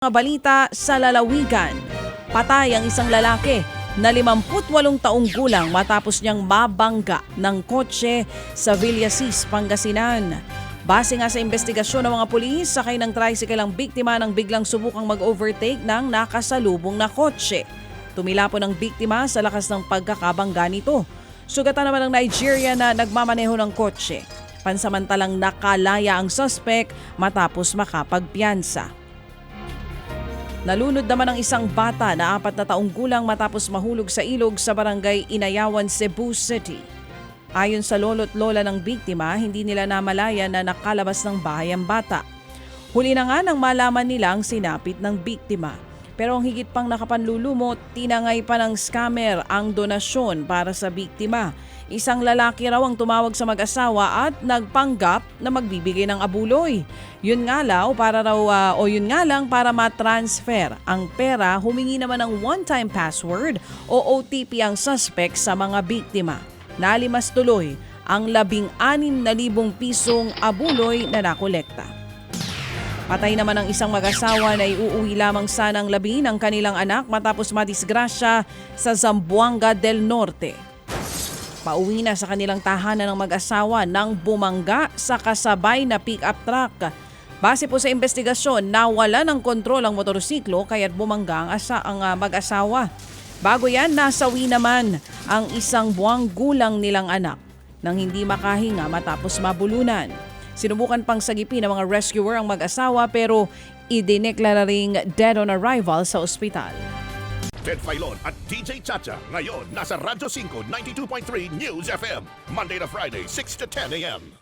Mga balita sa lalawigan. Patay ang isang lalaki na 58 taong gulang matapos niyang mabangga ng kotse sa Villasis, Pangasinan. Base nga sa investigasyon ng mga pulis, sakay ng tricycle ang biktima nang biglang subukang mag-overtake ng nakasalubong na kotse. Tumila po ng biktima sa lakas ng pagkakabangga nito. Sugatan naman ng Nigeria na nagmamaneho ng kotse. Pansamantalang nakalaya ang suspect matapos makapagpiyansa. Nalunod naman ang isang bata na apat na taong gulang matapos mahulog sa ilog sa barangay Inayawan, Cebu City. Ayon sa lolo't lola ng biktima, hindi nila namalaya na nakalabas ng bahay ang bata. Huli na nga nang malaman nila ang sinapit ng biktima. Pero ang higit pang nakapanlulumot, tinangay pa ng scammer ang donasyon para sa biktima. Isang lalaki raw ang tumawag sa mag-asawa at nagpanggap na magbibigay ng abuloy. Yun nga law para raw ah, o yun nga lang para ma-transfer ang pera, humingi naman ng one-time password o OTP ang suspect sa mga biktima. Nalimas tuloy ang labing anim na libong pisong abuloy na nakolekta. Patay naman ang isang mag-asawa na iuuwi lamang sanang labi ng kanilang anak matapos madisgrasya sa Zamboanga del Norte. Pauwi na sa kanilang tahanan ng mag-asawa nang bumangga sa kasabay na pick-up truck. Base po sa investigasyon, nawala ng kontrol ang motorsiklo kaya't bumangga ang, asa, ang ah, mag-asawa. Bago yan, nasawi naman ang isang buwang gulang nilang anak nang hindi makahinga matapos mabulunan. Sinubukan pang sagipin ng mga rescuer ang mag-asawa pero idineklara ring dead on arrival sa ospital. Ted Filon at DJ Chacha. Ngayon, nasa Radyo 5, 92.3 News FM. Monday to Friday, 6 to 10 a.m.